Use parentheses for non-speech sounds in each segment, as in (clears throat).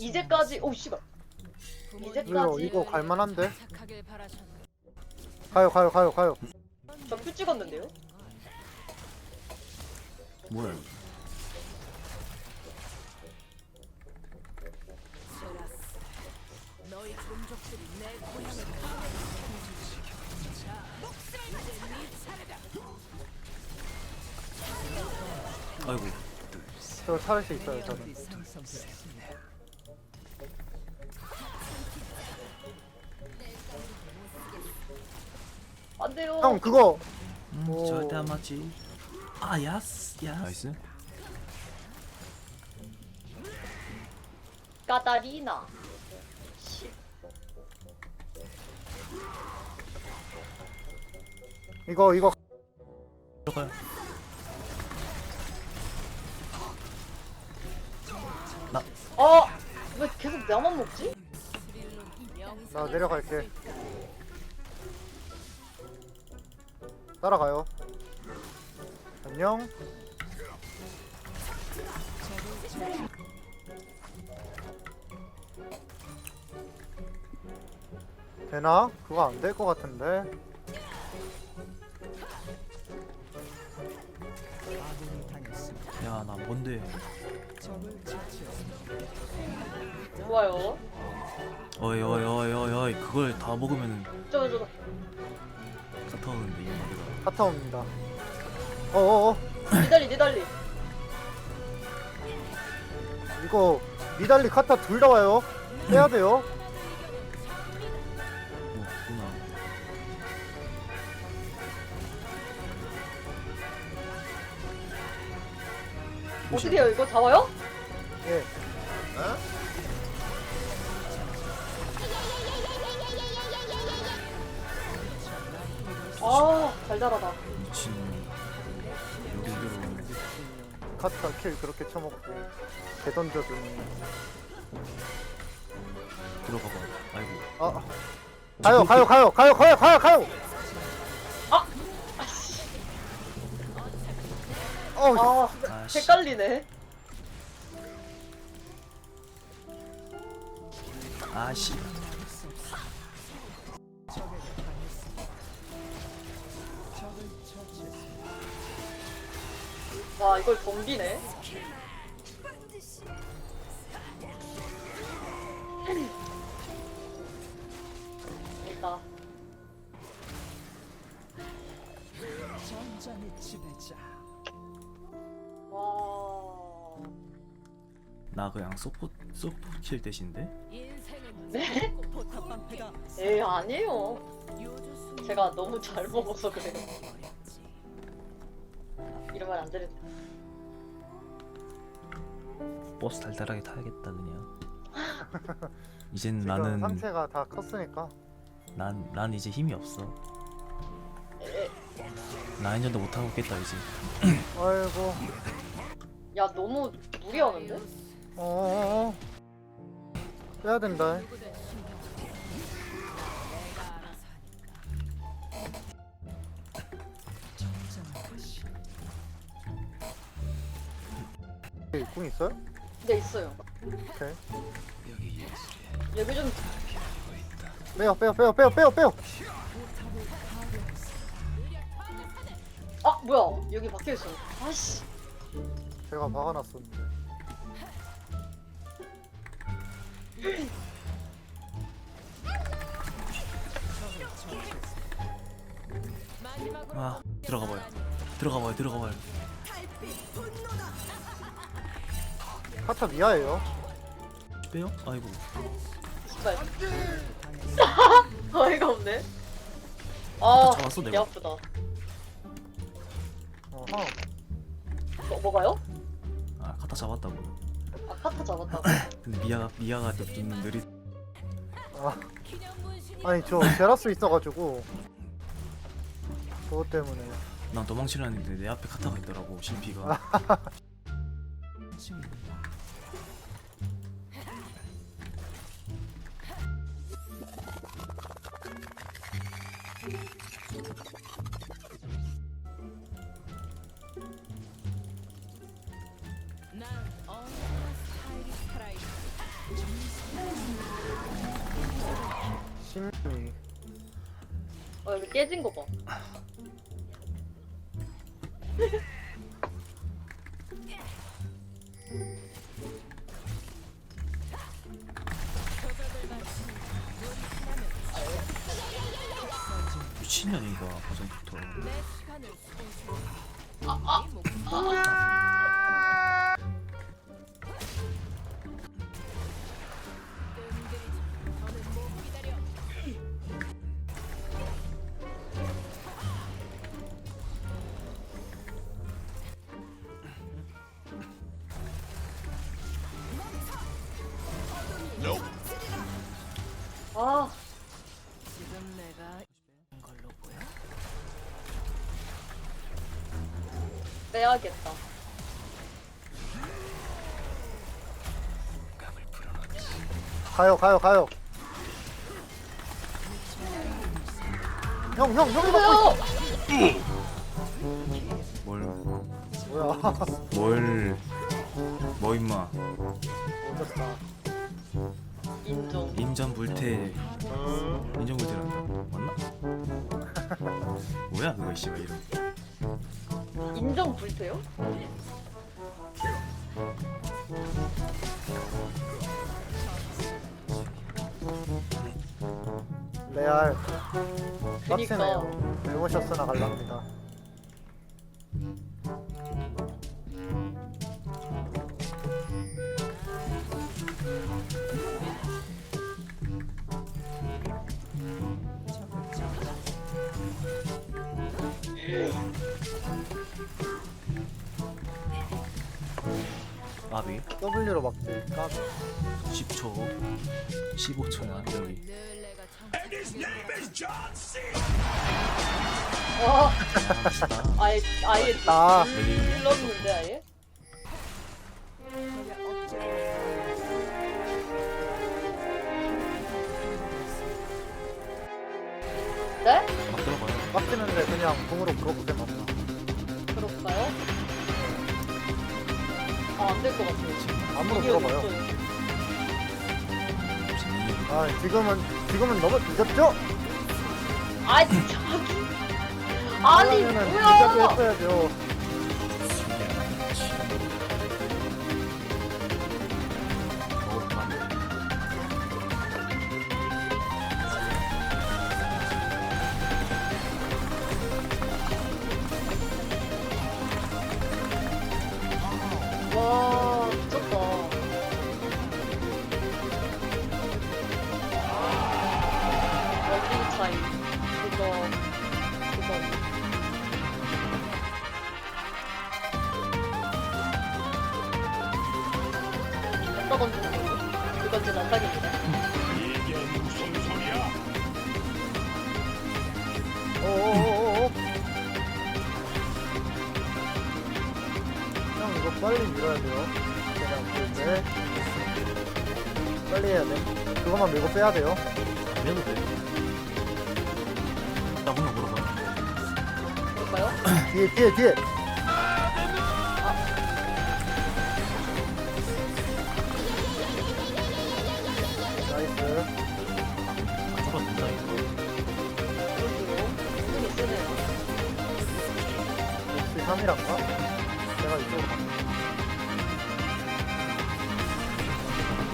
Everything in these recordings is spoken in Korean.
이제까지 오 씨발 이제까지 이거 이거 갈만한데? 가요 가요 가요 가요. 저 표 찍었는데요? 뭐야? 아이고 저 살을 수 있어요 저는. 안 돼요. 형 그거 음, 오. 절대 안 맞지 아 야스 야스 나이스 까다리나. 씨. 이거 이거 들어가요 어! 왜 계속 나만 먹지? 나 내려갈게. 따라가요. 안녕. 되나? 그거 안 될 것 같은데. 야 나 뭔데 좋아요. 어이 어이 어이 어이 어이 그걸 다 먹으면 저거 저거. 카타 오는데 이거 말이다 카타 옵니다. 어어어. 니달리 니달리. 이거 미달리 카타 둘 다 와요. 빼야 돼요. 뭐 없구나 어떻게 해요? 이거 다 와요? 예. 아 달달하다. 미친 여기로 카타 킬 그렇게 쳐먹고 개 던져주니. 들어가봐 아이고 아. 가요 가요 가요 가요 가요 가요 가요. 아씨. 어우 아 아씨 헷갈리네. 아씨 와 이걸 덤비네. 됐다. 와. 나 그냥 소포 소포 킬 대신데 네? 포탑방패가 에이 아니에요. 제가 너무 잘 먹어서 그래요. 이러면 안 되는데. 버스 달달하게 타야겠다 그냥 이젠 지금 나는 상체가 다 컸으니까. 난, 난 이제 힘이 없어 에, 라인전도 못하고 있겠다 이제 (clears throat) 아이고. 야 너무 무리하는데? 어어어. 빼야 된다. 네, 궁 있어요? 네 있어요. 오케이. 여기 좀 빼요, 빼요, 빼요, 빼요, 빼요, 빼요. 아 뭐야 여기 박혀 있어. 아씨. 제가 막아놨었는데. 아 들어가 봐요 들어가 봐요 들어가 봐요 카타 미아예요. 빼요? 아이고. (laughs) 어이가 없네. 아, 잡았어, 개 내가. 아프다. 어허. 뭐, 뭐가요? 아 카타 잡았다고 아, 카타 잡았다고. (laughs) 근데 미아가 미아가 좀 느리 아, 아니 저 제라스 있어가지고 그것 때문에 난 도망치려 했는데 내 앞에 카타가 있더라고 실피가 (laughs) 심리 어 여기 깨진 거 봐. 미친년인가 버전부터. 내 시간을 소중히 아, 지금 내가 걸로 보여? 빼야겠다. 가요 가요 가요. 형 형 형이 막고 왜요? 뭘? 있어 뭐야? 뭘, 뭐 임마? 오졌다 인정. 인전 불태 인전 불태란다 맞나? (laughs) 뭐야 그거 씨발 이름 인정 불태요? 레알 그니까. 빡치네요 배우셨으나 갈랍니다 아비 W로 막지 까 10초 15초야 여기 와 아예 아예 아 눌렀는데 아예? 네? 막 들어가요 빡치는데 그냥 공으로 물어보게 맞나 그럴까요? 아, 안될 것 같아요. 암으로 이게 물어봐요 없어요. 재민이 아 지금은 지금은 너무 늦었죠? 아, 진짜. 아니, 그러면은 늦었게 뭐야! 했어야죠 돼요 그냥 밀때 빨리 해야 돼 그것만 밀고 빼야 돼요 안 해도 돼 나보나 물어봐 그럴까요? (clears throat) 뒤에 뒤에 뒤에 나이스 죽었다 이거 그러게요. 힘이 세네요. 역시 3이란가? 내가 이쪽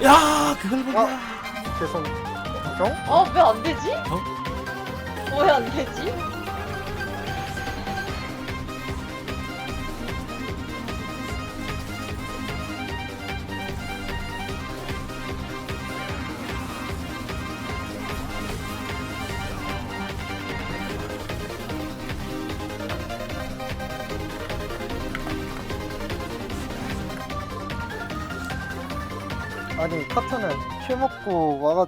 야 그걸 보냐 아 죄송 형? 아, 왜안 되지? 어? 왜 안 되지? 아니 카트는 킬 먹고 와가